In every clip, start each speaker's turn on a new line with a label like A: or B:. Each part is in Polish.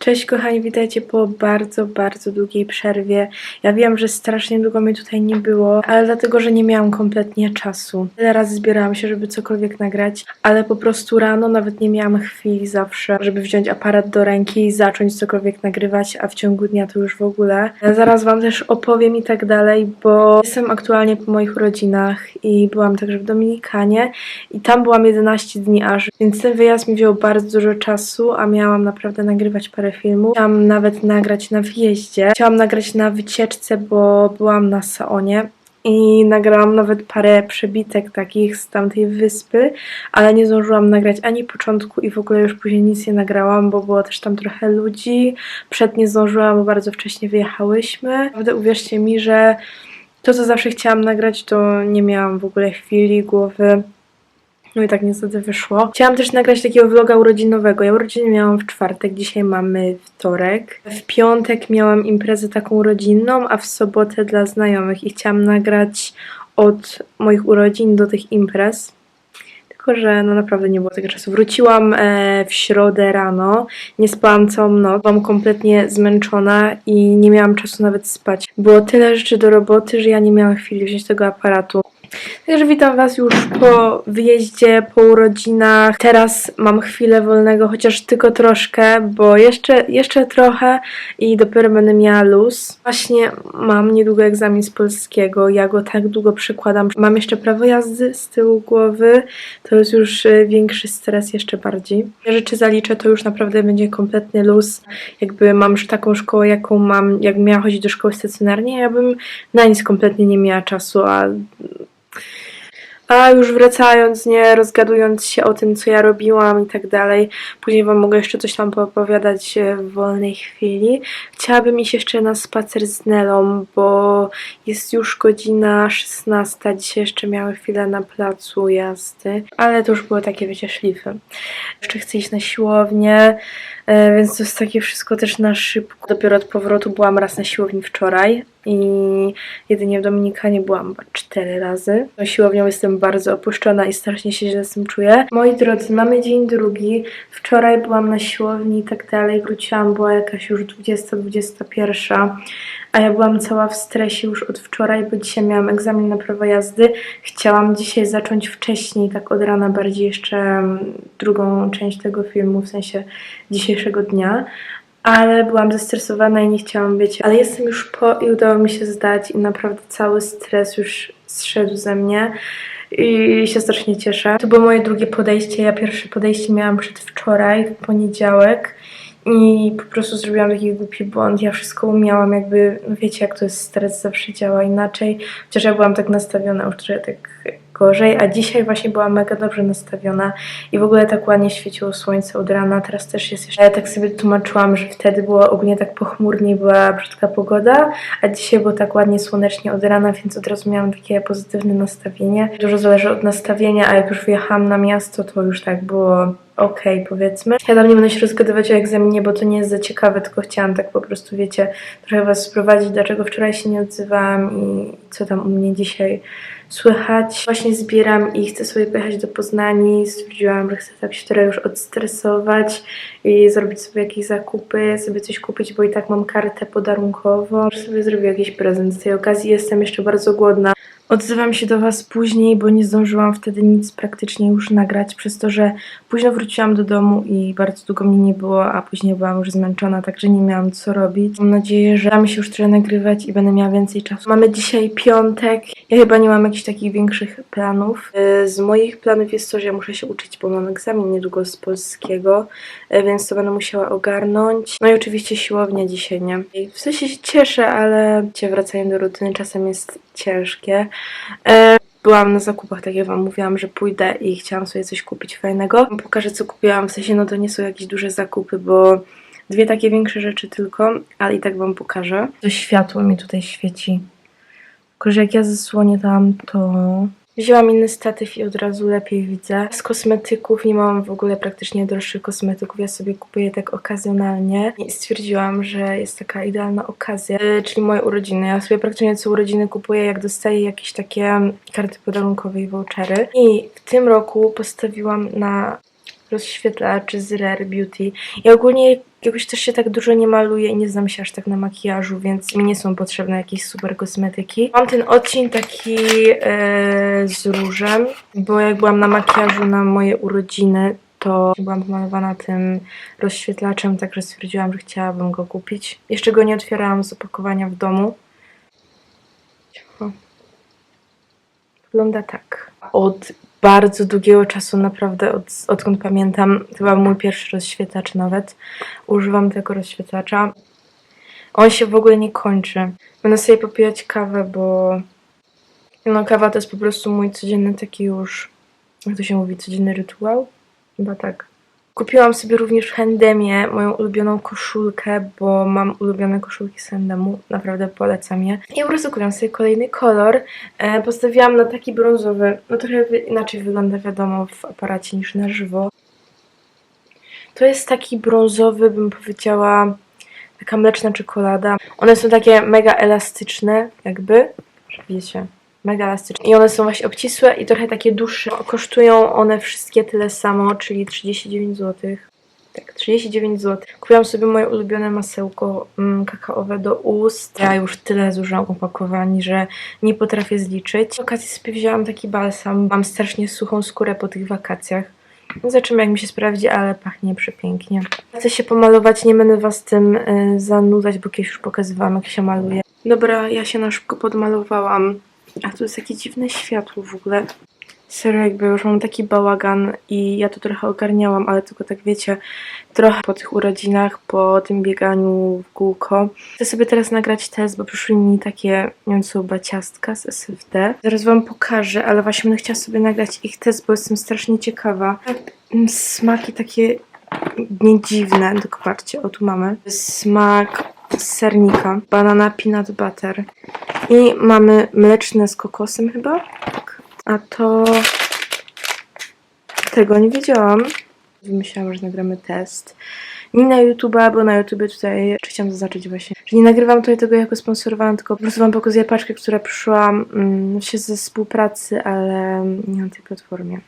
A: Cześć kochani, witajcie po bardzo, bardzo długiej przerwie. Ja wiem, że strasznie długo mnie tutaj nie było, ale dlatego, że nie miałam kompletnie czasu. Tyle razy zbierałam się, żeby cokolwiek nagrać, ale po prostu rano nawet nie miałam chwili zawsze, żeby wziąć aparat do ręki i zacząć cokolwiek nagrywać, a w ciągu dnia to już w ogóle. Zaraz wam też opowiem i tak dalej, bo jestem aktualnie po moich urodzinach i byłam także w Dominikanie i tam byłam 11 dni aż, więc ten wyjazd mi wziął bardzo dużo czasu, a miałam naprawdę nagrywać parę filmów. Chciałam nawet nagrać na wjeździe. Chciałam nagrać na wycieczce, bo byłam na Saonie. I nagrałam nawet parę przebitek takich z tamtej wyspy, ale nie zdążyłam nagrać ani początku i w ogóle już później nic nie nagrałam, bo było też tam trochę ludzi. Przed nie zdążyłam, bo bardzo wcześnie wyjechałyśmy. Naprawdę uwierzcie mi, że to, co zawsze chciałam nagrać, to nie miałam w ogóle chwili, głowy. No i tak niestety wyszło. Chciałam też nagrać takiego vloga urodzinowego. Ja urodziny miałam w czwartek, dzisiaj mamy wtorek. W piątek miałam imprezę taką rodzinną, a w sobotę dla znajomych i chciałam nagrać od moich urodzin do tych imprez. Tylko, że no naprawdę nie było tego czasu. Wróciłam e, w środę rano, nie spałam całą noc, byłam kompletnie zmęczona i nie miałam czasu nawet spać. Było tyle rzeczy do roboty, że ja nie miałam chwili wziąć tego aparatu. Także witam Was już po wyjeździe, po urodzinach. Teraz mam chwilę wolnego, chociaż tylko troszkę, bo jeszcze, jeszcze trochę i dopiero będę miała luz. Właśnie mam niedługo egzamin z polskiego. Ja go tak długo przykładam. Mam jeszcze prawo jazdy z tyłu głowy. To jest już e, większy stres, jeszcze bardziej. Rzeczy zaliczę, to już naprawdę będzie kompletny luz. Jakby mam już taką szkołę, jaką mam, jak miała chodzić do szkoły stacjonarnie, ja bym na nic kompletnie nie miała czasu, a a już wracając, nie rozgadując się o tym, co ja robiłam i tak dalej, później Wam mogę jeszcze coś tam poopowiadać e, w wolnej chwili. Chciałabym iść jeszcze na spacer z Nelą, bo jest już godzina 16. Dzisiaj jeszcze miały chwilę na placu jazdy, ale to już było takie, wiecie, szlify. Jeszcze chcę iść na siłownię, e, więc to jest takie wszystko też na szybko. Dopiero od powrotu byłam raz na siłowni wczoraj i jedynie w Dominikanie byłam chyba cztery razy. Na siłownią jestem bardzo opuszczona i strasznie się źle z tym czuję. Moi drodzy, mamy dzień drugi. Wczoraj byłam na siłowni i tak dalej. Wróciłam, była jakaś już 20-21, a ja byłam cała w stresie już od wczoraj, bo dzisiaj miałam egzamin na prawo jazdy. Chciałam dzisiaj zacząć wcześniej, tak od rana bardziej jeszcze mm, drugą część tego filmu, w sensie dzisiejszego dnia, ale byłam zestresowana i nie chciałam być. Ale jestem już po i udało mi się zdać i naprawdę cały stres już zszedł ze mnie i się strasznie cieszę. To było moje drugie podejście. Ja pierwsze podejście miałam przedwczoraj, w poniedziałek. I po prostu zrobiłam taki głupi błąd. Ja wszystko umiałam, jakby, no wiecie, jak to jest stres, zawsze działa inaczej. Chociaż ja byłam tak nastawiona już trochę tak gorzej, a dzisiaj właśnie byłam mega dobrze nastawiona i w ogóle tak ładnie świeciło słońce od rana, teraz też jest jeszcze. Ja tak sobie tłumaczyłam, że wtedy było ogólnie tak pochmurnie, była brzydka pogoda, a dzisiaj było tak ładnie słonecznie od rana, więc od razu miałam takie pozytywne nastawienie. Dużo zależy od nastawienia, a jak już wyjechałam na miasto, to już tak było okej, powiedzmy. Ja tam nie będę się rozgadywać o egzaminie, bo to nie jest za ciekawe, tylko chciałam tak po prostu, wiecie, trochę was sprowadzić, dlaczego wczoraj się nie odzywałam i co tam u mnie dzisiaj słychać. Właśnie zbieram i chcę sobie pojechać do Poznani. Stwierdziłam, że chcę tak się trochę już odstresować i zrobić sobie jakieś zakupy, sobie coś kupić, bo i tak mam kartę podarunkową. Może sobie zrobię jakiś prezent. Z tej okazji jestem jeszcze bardzo głodna. Odzywam się do Was później, bo nie zdążyłam wtedy nic praktycznie już nagrać, przez to, że późno wróciłam do domu i bardzo długo mnie nie było, a później byłam już zmęczona, także nie miałam co robić. Mam nadzieję, że da mi się już trochę nagrywać i będę miała więcej czasu. Mamy dzisiaj piątek. Ja chyba nie mam jakichś takich większych planów. Yy, Z moich planów jest to, że muszę się uczyć, bo mam egzamin niedługo z polskiego, yy, więc to będę musiała ogarnąć. No i oczywiście siłownia dzisiaj, nie? W sensie się cieszę, ale wracanie do rutyny czasem jest ciężkie. E, Byłam na zakupach, tak jak wam mówiłam, że pójdę i chciałam sobie coś kupić fajnego. Pokażę co kupiłam, w sensie no to nie są jakieś duże zakupy, bo dwie takie większe rzeczy tylko, ale i tak wam pokażę. To światło mi tutaj świeci. Tylko, że jak ja zasłonię tam, to... Wzięłam inny statyw i od razu lepiej widzę. Z kosmetyków nie mam w ogóle praktycznie droższych kosmetyków. Ja sobie kupuję tak okazjonalnie. I stwierdziłam, że jest taka idealna okazja, e, czyli moje urodziny. Ja sobie praktycznie co urodziny kupuję, jak dostaję jakieś takie karty podarunkowe i vouchery. I w tym roku postawiłam na rozświetlaczy z Rare Beauty. Ja ogólnie Jakoś też się tak dużo nie maluję i nie znam się aż tak na makijażu, więc mi nie są potrzebne jakieś super kosmetyki. Mam ten odcień taki e, z różem, bo jak byłam na makijażu na moje urodziny, to byłam pomalowana tym rozświetlaczem, także stwierdziłam, że chciałabym go kupić. Jeszcze go nie otwierałam z opakowania w domu. Cicho. Wygląda tak. Od bardzo długiego czasu, naprawdę od, odkąd pamiętam, chyba mój pierwszy rozświetlacz nawet, używam tego rozświetlacza. On się w ogóle nie kończy. Będę sobie popijać kawę, bo no kawa to jest po prostu mój codzienny taki już, jak to się mówi, codzienny rytuał? Chyba tak. Kupiłam sobie również Hendemię, moją ulubioną koszulkę, bo mam ulubione koszulki z Hendemu, naprawdę polecam je. I po prostu kupiłam sobie kolejny kolor. E, postawiłam na taki brązowy, no trochę inaczej wygląda wiadomo w aparacie niż na żywo. To jest taki brązowy, bym powiedziała, taka mleczna czekolada. One są takie mega elastyczne, jakby, wiecie, mega elastyczne. I one są właśnie obcisłe i trochę takie dłuższe. Kosztują one wszystkie tyle samo, czyli 39 zł. Tak, 39 zł. Kupiłam sobie moje ulubione masełko mm, kakaowe do ust. Ja już tyle zużyłam opakowań, że nie potrafię zliczyć. W okazji sobie wzięłam taki balsam. Mam strasznie suchą skórę po tych wakacjach. Zobaczymy, jak mi się sprawdzi, ale pachnie przepięknie. Chcę się pomalować, nie będę was tym y, zanudzać, bo kiedyś już pokazywałam, jak się maluje. Dobra, ja się na szybko podmalowałam. A tu jest takie dziwne światło w ogóle. Serio, jakby już mam taki bałagan i ja to trochę ogarniałam, ale tylko tak wiecie, trochę po tych urodzinach, po tym bieganiu w kółko. Chcę sobie teraz nagrać test, bo przyszły mi takie, nie wiem co, baciastka z SFD. Zaraz wam pokażę, ale właśnie będę chciała sobie nagrać ich test, bo jestem strasznie ciekawa. Mm, Smaki takie nie dziwne, tylko patrzcie, o tu mamy. Smak sernika, banana peanut butter i mamy mleczne z kokosem chyba. Tak. A to tego nie wiedziałam. Wymyślałam, że nagramy test. Nie na YouTube'a, bo na YouTubie tutaj chciałam zaznaczyć właśnie, że nie nagrywam tutaj tego jako sponsorowana, tylko po prostu wam pokazuję paczkę, która przyszła mm, się ze współpracy, ale nie na tej platformie.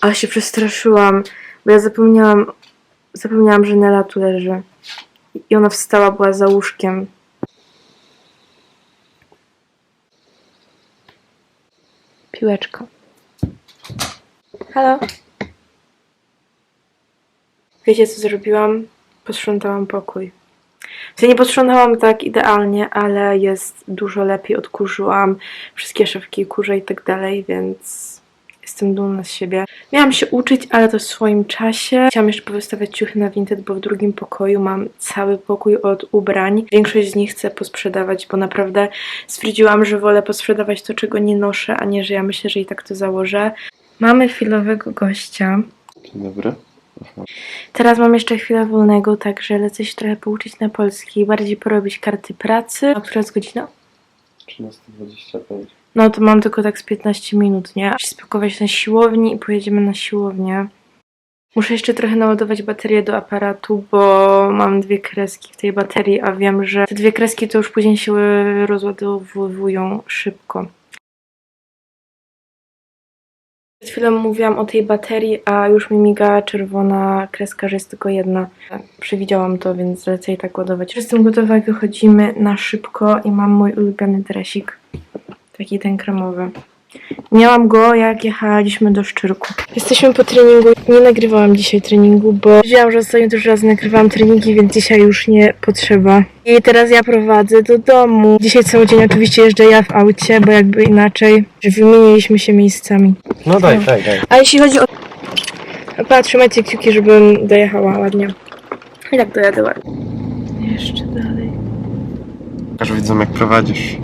A: Ale się przestraszyłam, bo ja zapomniałam, zapomniałam, że Nela tu leży. I ona wstała, była za łóżkiem. Piłeczka. Halo? Wiecie co zrobiłam? Posprzątałam pokój. W sensie nie posprzątałam tak idealnie, ale jest dużo lepiej. Odkurzyłam wszystkie szafki kurze i tak dalej, więc jestem dumna z siebie. Miałam się uczyć, ale to w swoim czasie. Chciałam jeszcze powystawiać ciuchy na Vinted, bo w drugim pokoju mam cały pokój od ubrań. Większość z nich chcę posprzedawać, bo naprawdę stwierdziłam, że wolę posprzedawać to, czego nie noszę, a nie, że ja myślę, że i tak to założę. Mamy chwilowego gościa.
B: Dzień dobry.
A: Teraz mam jeszcze chwilę wolnego, także lecę się trochę pouczyć na polski, bardziej porobić karty pracy. A która jest godzina?
B: 13.25.
A: No to mam tylko tak z 15 minut, nie? Spakować na siłowni i pojedziemy na siłownię. Muszę jeszcze trochę naładować baterię do aparatu, bo mam dwie kreski w tej baterii, a wiem, że te dwie kreski to już później się rozładowują szybko. Przed chwilą mówiłam o tej baterii, a już mi miga czerwona kreska, że jest tylko jedna. Przewidziałam to, więc lecę jej tak ładować. Jestem gotowa, wychodzimy na szybko i mam mój ulubiony dresik. Taki ten kremowy. Miałam go, jak jechaliśmy do Szczyrku. Jesteśmy po treningu. Nie nagrywałam dzisiaj treningu, bo wiedziałam, że ostatnio też raz nagrywałam treningi, więc dzisiaj już nie potrzeba. I teraz ja prowadzę do domu. Dzisiaj cały dzień oczywiście jeżdżę ja w aucie, bo jakby inaczej, że wymieniliśmy się miejscami.
B: No daj, daj, daj.
A: A jeśli chodzi o... Patrz, trzymajcie kciuki, żebym dojechała ładnie. I tak dojadę ładnie. Jeszcze dalej.
B: Pokaż widzom jak prowadzisz.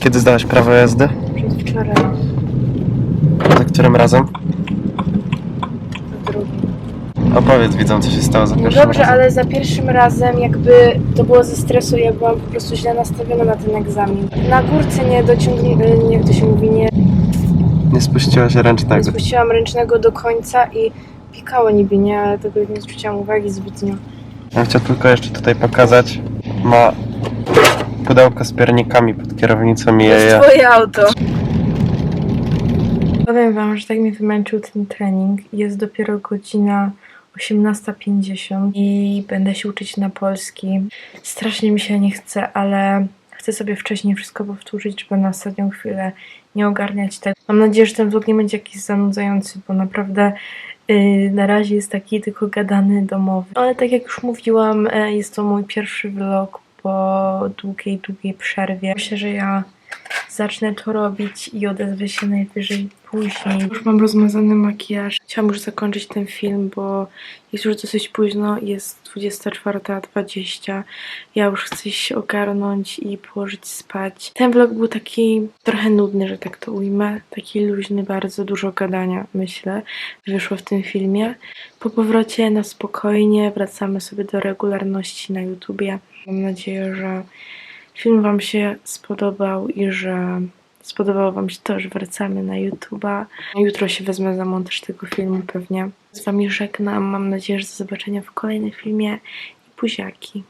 B: Kiedy zdałaś prawo jazdy?
A: Przedwczoraj.
B: Za którym razem?
A: za drugim.
B: Opowiedz widzom co się stało za
A: No
B: pierwszym
A: dobrze,
B: razem.
A: ale za pierwszym razem jakby to było ze stresu, ja byłam po prostu źle nastawiona na ten egzamin. Na górce nie dociągnęłam, jak to się mówi, nie,
B: Nie spuściłaś
A: nie
B: ręcznego.
A: spuściłam ręcznego do końca i pikało niby, nie, ale tego nie zwróciłam uwagi zbytnio.
B: Ja chciał tylko jeszcze tutaj pokazać. Ma pudełko z piernikami pod kierownicą i
A: To jest
B: jeje.
A: twoje auto. Powiem wam, że tak mnie wymęczył ten trening. Jest dopiero godzina 18.50 i będę się uczyć na polski. Strasznie mi się nie chce, ale chcę sobie wcześniej wszystko powtórzyć, żeby na ostatnią chwilę nie ogarniać tego. Mam nadzieję, że ten vlog nie będzie jakiś zanudzający, bo naprawdę yy, na razie jest taki tylko gadany domowy. Ale tak jak już mówiłam, e, jest to mój pierwszy vlog po długiej, długiej przerwie. Myślę, że ja zacznę to robić i odezwę się najwyżej później. Już mam rozmazany makijaż. Chciałam już zakończyć ten film, bo jest już dosyć późno, jest 24.20. Ja już chcę się ogarnąć i położyć spać. Ten vlog był taki trochę nudny, że tak to ujmę. Taki luźny, bardzo dużo gadania, myślę, wyszło w tym filmie. Po powrocie na spokojnie wracamy sobie do regularności na YouTubie. Mam nadzieję, że film Wam się spodobał i że spodobało Wam się to, że wracamy na YouTube'a. Jutro się wezmę za montaż tego filmu pewnie. Z Wami żegnam. Mam nadzieję, że do zobaczenia w kolejnym filmie i buziaki.